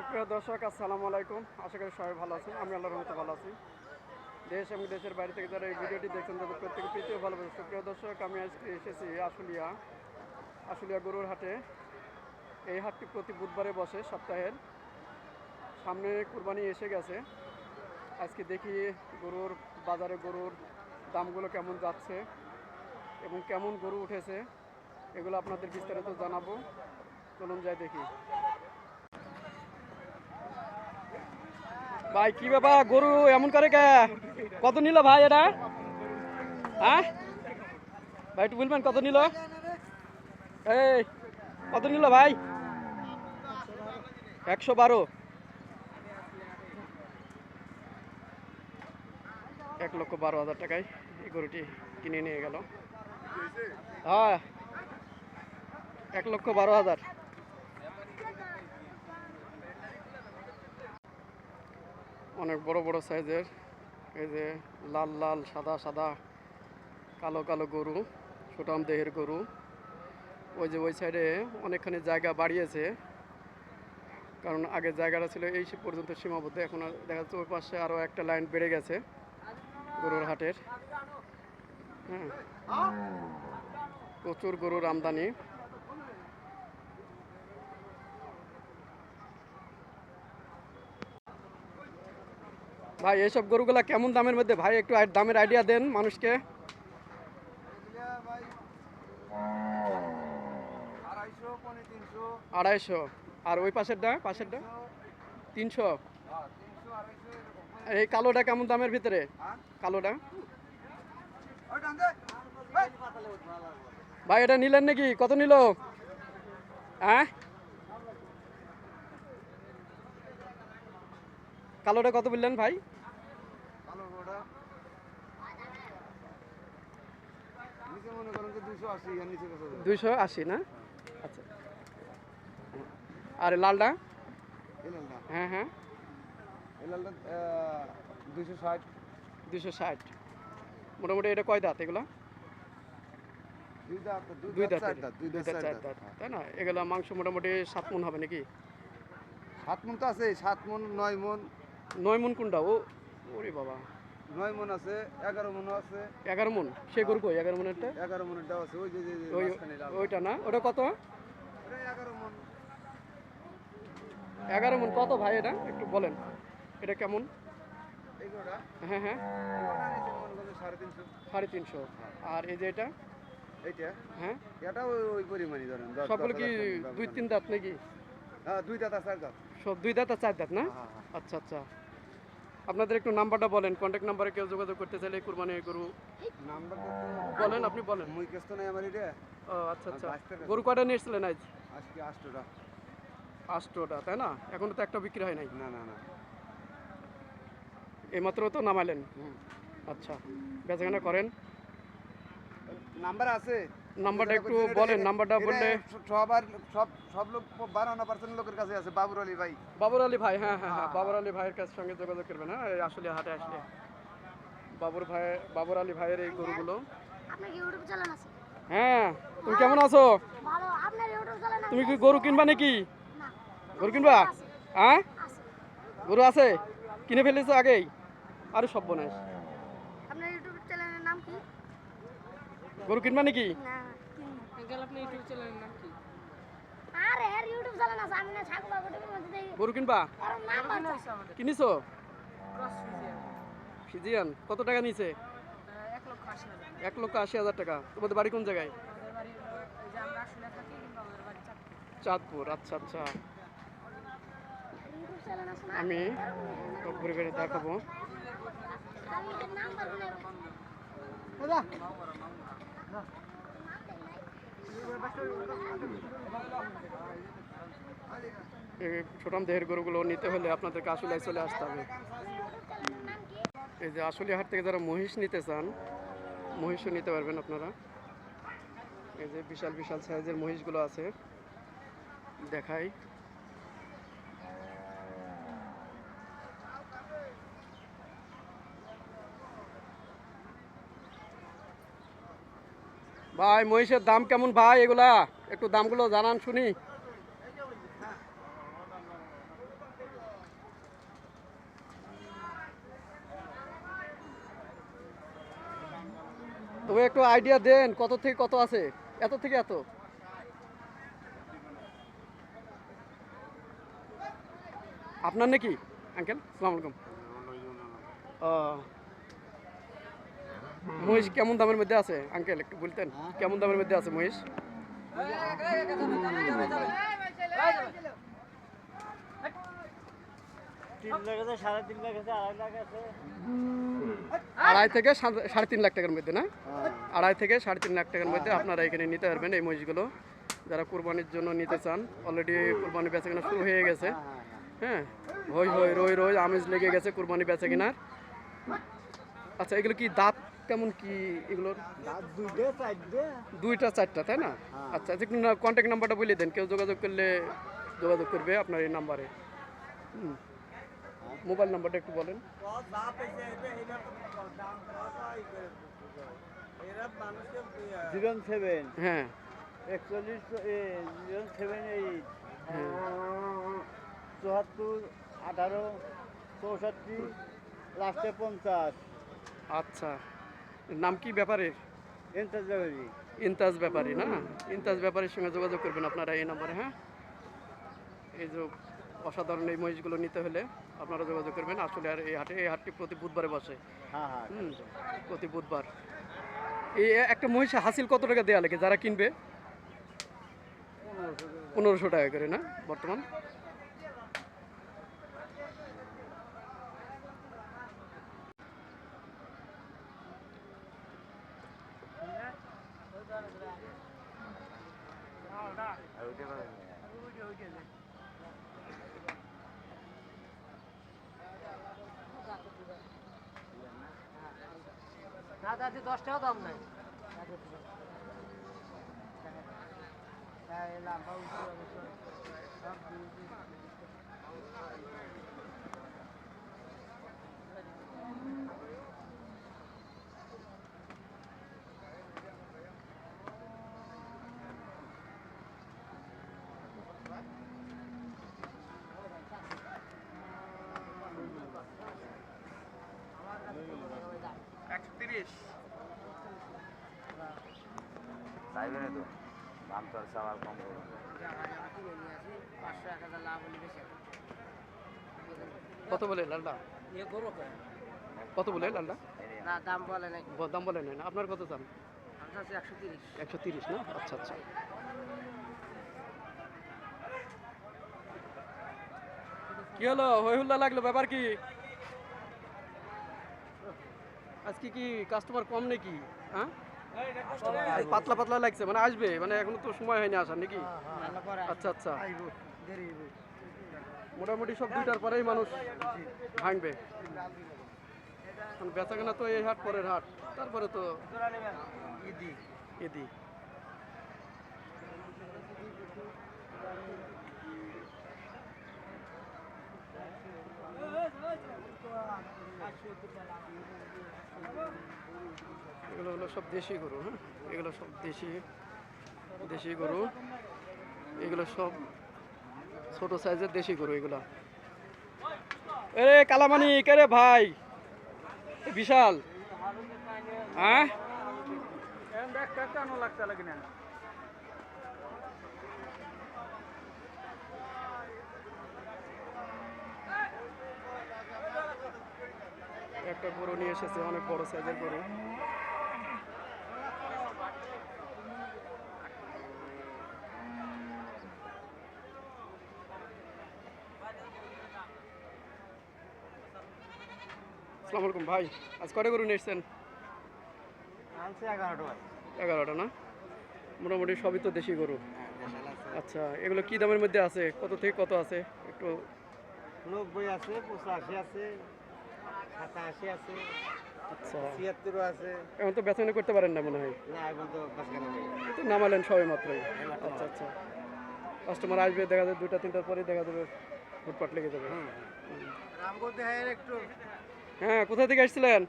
সুপ্রিয় দর্শক, আসসালামু আলাইকুম। আশা করি সবাই ভালো আছেন। আমি আল্লাহর রহমতে ভালো আছি। দেশ এবং দেশের বাইরে থেকে যারা এই ভিডিওটি দেখছেন, তাদের প্রত্যেকে প্রীতিও ভালো আছে সুপ্রিয় দর্শক, আমি আজকে এসেছি আশুলিয়া আশুলিয়া গরুর হাটে। এই হাটটি প্রতি বুধবারে বসে সপ্তাহের। সামনে কুরবানি এসে গেছে। আজকে দেখি গরুর বাজারে গরুর দামগুলো কেমন যাচ্ছে এবং কেমন গরু উঠেছে, এগুলো আপনাদের বিস্তারিত জানাব। চলুন যাই দেখি। ভাই, কি ব্যাপার? গরু এমন করে কে? কত নিল ভাই এটা? হ্যাঁ? ভাই, একটু বলবেন কত নিল? এই, কত নিল ভাই? একশো বারো। এক লক্ষ বারো হাজার টাকায় এই গরুটি কিনে নিয়ে গেল। হ্যাঁ এক লক্ষ বারো হাজার। অনেক বড় বড় সাইজের। এই যে লাল লাল, সাদা সাদা, কালো কালো গরু সুটাম দেহের গরু। ওই যে ওই সাইডে অনেকখানি জায়গা বাড়িয়েছে। কারণ আগে জায়গাটা ছিল এই পর্যন্ত সীমাবদ্ধ, এখন দেখা যাচ্ছে ওই পাশে আরও একটা লাইন বেড়ে গেছে গরুর হাটের। হ্যাঁ। প্রচুর গরুর আমদানি। ভাই এইসব গরুগুলা কেমন দামের মধ্যে? ভাই, একটু দামের আইডিয়া দেন মানুষকে। আড়াইশো আর ওই পাশেরটা পাশেরটা? তিনশো। এই কালোটা কেমন দামের ভিতরে? কালোটা। ভাই, এটা নিলেন নাকি? কত নিল? হ্যাঁ? কালোটা কত বললেন ভাই? দুশো? দুইশো আশি না? আচ্ছা। আর লালটা? হ্যাঁ হ্যাঁ। দুশো ষাট। দুইশো ষাট। মোটামুটি এটা কয় দাঁত এগুলো? দুই দাঁত দুই দাঁত চার দাঁত হ্যাঁ। তাই না? এগুলো মাংস মোটামুটি সাত মন হবে নাকি? সাত মন তো আছে সাত মন নয় মন। নয় মন কোনটা? ও ওরে বাবা। নয় মন আছে এগারো মনও আছে। এগারো মন? সে গরু কই? এগারো মনেরটা এগারো মনেরটাও আছে ওই যে। ওইটা না? ওটা কত? ওটা এগারো মন। এগারো মন কত ভাই এটা? একটু বলেন। এটা কেমন? হ্যাঁ হ্যাঁ। মনে সাড়ে তিনশো। আর এই যে এটা? এইটা? হ্যাঁ। এটা ওই পরিমাণই ধরেন সবগুলো কি দুই ব্যবধান। তিন দাঁত নাকি? হ্যাঁ দুই দাঁত আর চার দাঁত। সব দুই দাঁত আর চার দাঁত না? হ্যাঁ, হ্যাঁ। আচ্ছা আচ্ছা। আপনাদের একটু নাম্বারটা বলেন কন্ট্যাক্ট নাম্বারে কেউ যোগাযোগ করতে চাইলে কুরবানি গরু। নাম্বারটা বলেন আপনি বলেন। মুই কেস তো নাই আমার এটা। ও আচ্ছা আচ্ছা। গরু কয়টা নিয়েছিলেন আজ? আজকে আটশোটা। আষ্টটা তাই না? এখনও তো একটা বিক্রি হয় নাই? না না না। এইমাত্র তো নামালেন। আচ্ছা বেচাকেনা করেন। নাম্বার আছে? নাম্বারটা একটু বলেন নাম্বারটা বললে সবার সব সব লোক পার্সেন্ট লোকের কাছে আছে বাবুর আলী ভাই। বাবর আলী ভাই হ্যাঁ হ্যাঁ হ্যাঁ হ্যাঁ। আলী ভাইয়ের কাছে সঙ্গে যোগাযোগ করবেন হ্যাঁ আসলে হাটে আসলে। বাবর ভাই বাবর আলী ভাইয়ের এই গরুগুলো। আপনার কি ইউটিউব চ্যানেল আছে? হ্যাঁ তুমি কেমন আছো? ভালো আপনার ইউটিউব চ্যানেল তুমি কি গরু কিনবা নাকি? গরু কিনবা? হ্যাঁ? গরু আছে? কিনে ফেলেছো আগেই? আরে সব বনাস আপনার ইউটিউব চ্যানেলের নাম কি? গরু কিনবা নাকি? না। আঙ্কেল আপনার ইউটিউব চ্যানেলের নাম কি? আরে এর ইউটিউব চ্যানেল আছে আমি না ছাগল মধ্যে গরু কিনবা? ওর নাম আছে কিনিছো? ফিজিয়ান। কত টাকা নিছে এক লক্ষ আশি হাজার টাকা। তোমাদের বাড়ি কোন জায়গায়? চাঁদপুর। আচ্ছা আচ্ছা। ইউটিউব চ্যানেল আছে না? আমি তো ঘুরে ঘুরে দেখাবো। আমি এর নাম বলব না এই ছোটাম দেহের গরুগুলো নিতে হলে আপনাদেরকে আসলে চলে আসতে হবে। এই যে আসলে হাট থেকে যারা মহিষ নিতে চান, মহিষও নিতে পারবেন আপনারা। এই যে বিশাল বিশাল সাইজের মহিষগুলো আছে। দেখাই। ভাই, মহিষের দাম কেমন ভাই এগুলা? একটু দামগুলো জানান, শুনি। তবে একটু আইডিয়া দেন, কত থেকে কত আছে? এত থেকে এত। আপনার নাকি? আঙ্কেল সালামালাইকুম ও মহিষ কেমন দামের মধ্যে আছে? আঙ্কেল, একটু বলতেন, কেমন দামের মধ্যে আছে মহিষ? আড়াই থেকে সাড়ে তিন লাখ টাকার মধ্যে, না? আড়াই থেকে সাড়ে তিন লাখ টাকার মধ্যে আপনারা এখানে নিতে পারবেন এই মহিষগুলো। যারা কোরবানির জন্য নিতে চান অলরেডি কোরবানি বেচা কেনা শুরু হয়ে গেছে। হ্যাঁ? হই হই, রই রই, আমেজ লেগে গেছে কোরবানি বেচা কেনার। আচ্ছা এগুলো কি দাঁত কেমন কি এগুলোর? দুইটে চারটে। তাই না? আচ্ছা একটু কন্ট্যাক্ট নাম্বারটা বলে দেন কেউ যোগাযোগ করলে যোগাযোগ করবে আপনার এই নাম্বারে মোবাইল নাম্বারটা একটু বলেন। Zero seven. হ্যাঁ। একচল্লিশ জিরো সেভেন এইট। হ্যাঁ। চুয়াত্তর আঠারো চৌষট্টি লাস্টে পঞ্চাশ। আচ্ছা। নাম কি ব্যাপারের ইন্টারজারি ইনতাজ ব্যাপারী না? ইনতাজ ব্যাপারীর সঙ্গে যোগাযোগ করবেন আপনারা এই নম্বরে হ্যাঁ? এই যে অসাধারণ এই মহিষগুলো নিতে হলে আপনারা যোগাযোগ করবেন। আসলে আর এই হাটে এই হাটটি প্রতি বুধবারে বসে। হ্যাঁ হ্যাঁ হুম প্রতি বুধবার। এই একটা মহিষে হাসিল কত টাকা দেওয়া লাগে? যারা কিনবে? পনেরোশো টাকা করে না? বর্তমান? না দাদি দশ টাকা দাম নাই একশো চাইবে না তো। দাম তো আর কম করবে। কত বলে লালটা কত বলে লালটা দাম বলে নাই। দাম বলে না। আপনার কত দাম? একশো তিরিশ। না? আচ্ছা আচ্ছা। কি হলো? হই হুল্লা লাগল ব্যাপার কি? আজকে কি কাস্টমার কম নাকি? হ্যাঁ? পাতলা পাতলা লাগছে মানে আসবে মানে এখনও তো সময় হয়নি আসার, নাকি? আচ্ছা আচ্ছা। মোটামুটি সব দুইটার পরেই মানুষ ভাঙবে। বেচা কেনা তো এই হাট, পরের হাট। তারপরে তো ইদি এগুলো হলো সব দেশি গরু হ্যাঁ? এগুলো সব দেশি দেশি গরু। এগুলো সব ছোট সাইজের দেশি গরু এগুলো। এ কালামানি কে রে ভাই। বিশাল। হ্যাঁ? একটা গরু নিয়ে এসেছে, অনেক বড় সাইজের গরু। আসসালামু আলাইকুম ভাই আজ কটা গরু নিয়ে এসছেন? আনছে এগারোটা এগারোটা না? মোটামুটি সবই তো দেশি গরু। আচ্ছা এগুলো কি দামের মধ্যে আছে? কত থেকে কত আছে? একটু নব্বই আছে পঁচাশি আছে সাতাশি আছে আচ্ছা। ছিয়াত্তরও আছে। এখন তো বেচা করতে পারেন না মনে হয়? না এখন তো নামালেন মাত্রই। আচ্ছা আচ্ছা। কাস্টমার আসবে দেখা যাবে দুটা তিনটার পরেই দেখা যাবে ফুটপাট লেগে যাবে। একটু হ্যাঁ কোথা থেকে আসছিলেন?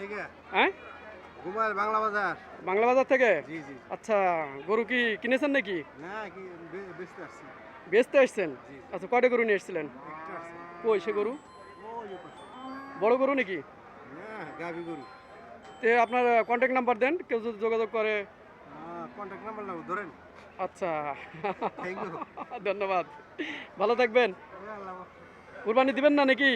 থেকে। হ্যাঁ? ঘুমার বাংলা বাজার। বাংলা বাজার থেকে? জি জি। আচ্ছা গরু কি কিনেছেন নাকি? না কি বেচতে আসছি। বেচতে আসছেন? আচ্ছা কয়টা গরু নিয়ে এসেছিলেন কই সে গরু? বড় গরু নাকি? গাভি গরু। তে আপনার কন্ট্যাক্ট নাম্বার দেন কেউ যদি যোগাযোগ করে। কন্ট্যাক্ট নাম্বার নাও ধরেন। আচ্ছা। ধন্যবাদ। ভালো থাকবেন। আল্লাহ কুরবানি দিবেন না নাকি?